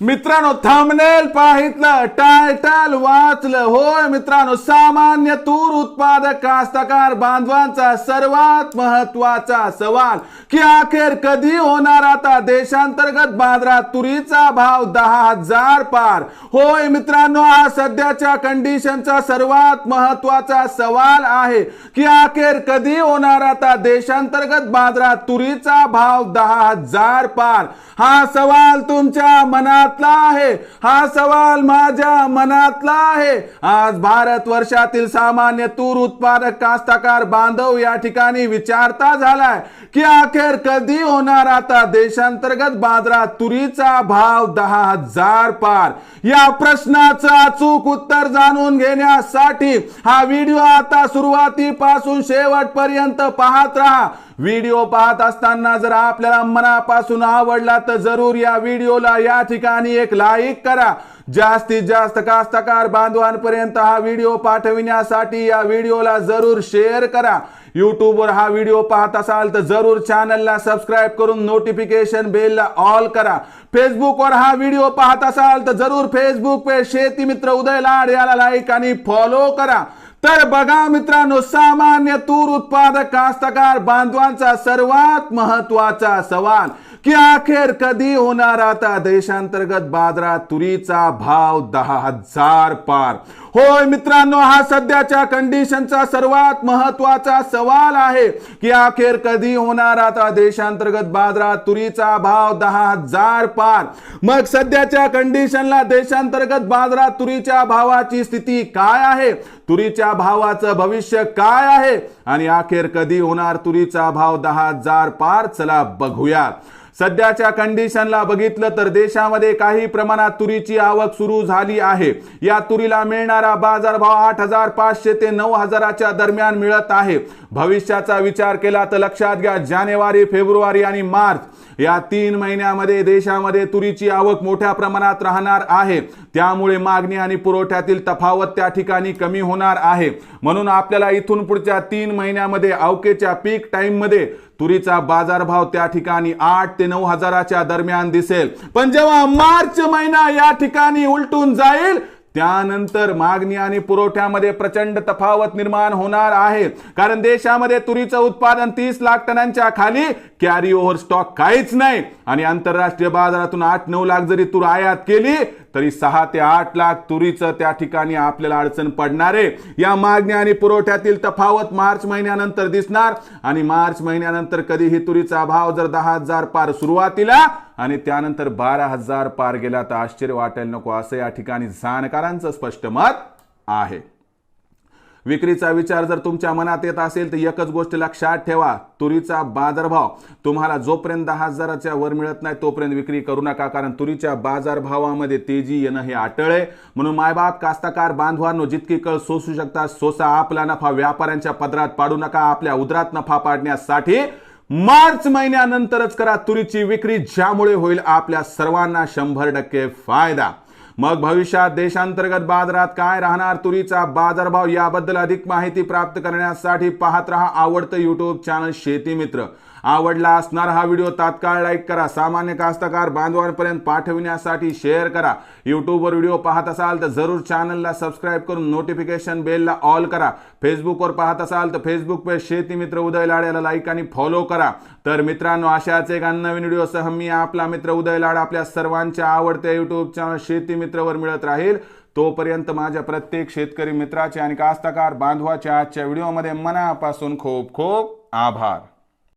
मित्रांनो थांबनेल पाहितलं टायटल वाचलं. होय मित्रांनो सामान्य तूर उत्पादक कास्तकार बांधवांचा सर्वात महत्त्वाचा सवाल की अखेर कधी होणार आता देशांतर्गत बाजारात तुरीचा भाव दहा हजार पार? होय मित्रांनो हा सध्याच्या कंडिशनचा सर्वात महत्त्वाचा सवाल आहे की अखेर कधी होणार आता देशांतर्गत बाजारात तुरीचा भाव दहा हजार पार? हा सवाल तुमच्या मनात मनातला आहे. हा सवाल माझ्या मनातला आहे. आज भारत वर्षातील सामान्य तूर उत्पादक कास्तकार बांधव या ठिकाणी विचारता झालाय की अखेर कधी होणार आता देशांतर्गत बाजारात तुरीचा भाव दहा हजार पार? या प्रश्नाचं अचूक उत्तर जाणून घेण्यासाठी हा व्हिडिओ आता सुरुवातीपासून शेवटपर्यंत पाहत राहा. व्हिडिओ पाहत असताना जर आपल्याला मनापासून आवडला तर जरूर या व्हिडिओला या ठिकाणी एक लाईक करा. जास्तीत जास्त कास्तकार बांधवांपर्यंत हा व्हिडिओ पाठविण्यासाठी या व्हिडिओला जरूर शेअर करा. यूट्यूबवर हा व्हिडिओ पाहत असाल तर जरूर चॅनलला सबस्क्राईब करून नोटिफिकेशन बेलला ऑल करा. फेसबुकवर हा व्हिडिओ पाहत असाल तर जरूर फेसबुक पे शेती मित्र उदय लाड याला लाईक आणि फॉलो करा. तर बघा मित्रांनो सामान्य तूर उत्पादक कास्तकार बांधवांचा सर्वात महत्त्वाचा सवाल. की अखेर कधी होणार आता देशांतर्गत बाजारात तुरीचा भाव दहा हजार पार? होय मित्रांनो हा सध्याच्या कंडिशनचा सर्वात महत्त्वाचा सवाल आहे की अखेर कधी होणार आता देशांतर्गत बाजारात तुरीचा भाव दहा हजार पार? मग सध्याच्या कंडिशनला देशांतर्गत बाजारात तुरीच्या भावाची स्थिती काय आहे? तुरीच्या भावाचं भविष्य काय आहे? आणि अखेर कधी होणार तुरीचा भाव दहा हजार पार? चला बघूया. सध्याच्या कंडिशनला बघितलं तर देशामध्ये काही प्रमाणात तुरीची आवक सुरू झाली आहे. या तुरीला मिळणारा बाजारभाव आठ हजार पाचशे ते नऊ हजाराच्या दरम्यान मिळत आहे. भविष्याचा विचार केला तर लक्षात घ्या जानेवारी फेब्रुवारी आणि मार्च या तीन महिन्यामध्ये देशामध्ये तुरीची आवक मोठ्या प्रमाणात राहणार आहे. त्यामुळे मागणी आणि पुरवठ्यातील तफावत त्या ठिकाणी कमी होणार आहे. म्हणून आपल्याला इथून पुढच्या तीन महिन्यामध्ये अवकेच्या पीक टाइममध्ये तुरीचा बाजारभाव त्या ठिकाणी आठ ते नऊ हजाराच्या दरम्यान दिसेल. पण जेव्हा मार्च महिना या ठिकाणी उलटून जाईल त्यानंतर मागणी आणि पुरवठ्यामध्ये प्रचंड तफावत निर्माण होणार आहे. कारण देशामध्ये तुरीचं उत्पादन तीस लाख टनांच्या खाली कॅरी ओव्हर स्टॉक काहीच नाही. आणि आंतरराष्ट्रीय बाजारातून आठ नऊ लाख जरी तूर आयात केली तरी सहा ते आठ लाख तुरीचं त्या ठिकाणी आपल्याला अडचण पडणार आहे. या मागणी आणि पुरवठ्यातील तफावत मार्च महिन्यानंतर दिसणार आणि मार्च महिन्यानंतर कधीही तुरीचा भाव जर दहा हजार पार सुरुवातीला आणि त्यानंतर बारा हजार पार गेला तर आश्चर्य वाटायला नको. असं या ठिकाणी जाणकारांचं स्पष्ट मत आहे. विक्रीचा विचार जर तुमच्या मनात येत असेल तर एकच गोष्ट लक्षात ठेवा तुरीचा बाजारभाव. तुम्हाला जोपर्यंत दहा हजाराच्या वर मिळत नाही तोपर्यंत विक्री करू नका कारण तुरीच्या बाजारभावामध्ये तेजी येणं हे आटळ आहे. म्हणून मायबाप कास्तकार बांधवांनो जितकी कळ सोसू शकता सोसा आपला नफा व्यापाऱ्यांच्या पदरात पाडू नका आपल्या उदरात नफा पाडण्यासाठी मार्च महिन्यानंतरच करा तुरीची विक्री ज्यामुळे होईल आपल्या सर्वांना शंभर टक्के फायदा. मग भविष्यात देशांतर्गत बाजारात काय राहणार? तुरीचा बाजारभाव याबद्दल अधिक माहिती प्राप्त करण्यासाठी पाहत रहा आवडतं युट्यूब चॅनल शेती मित्र. आवडला असणार हा व्हिडिओ तात्काळ लाईक करा. सामान्य कास्तकार बांधवांपर्यंत पाठविण्यासाठी शेअर करा. यूट्यूबवर व्हिडिओ पाहत असाल तर जरूर चॅनलला सबस्क्राईब करून नोटिफिकेशन बेलला ऑल करा. फेसबुकवर पाहत असाल तर फेसबुक पे शेती मित्र उदय लाड्याला लाईक आणि फॉलो करा. तर मित्रांनो अशाच एक नवीन व्हिडिओसह मी आपला मित्र उदय लाड आपल्या सर्वांच्या आवडत्या यूट्यूब चॅनल शेती मित्रवर मिळत राहील. तोपर्यंत माझ्या प्रत्येक शेतकरी मित्राचे आणि कास्तकार बांधवाच्या आजच्या व्हिडिओमध्ये मनापासून खूप खूप आभार.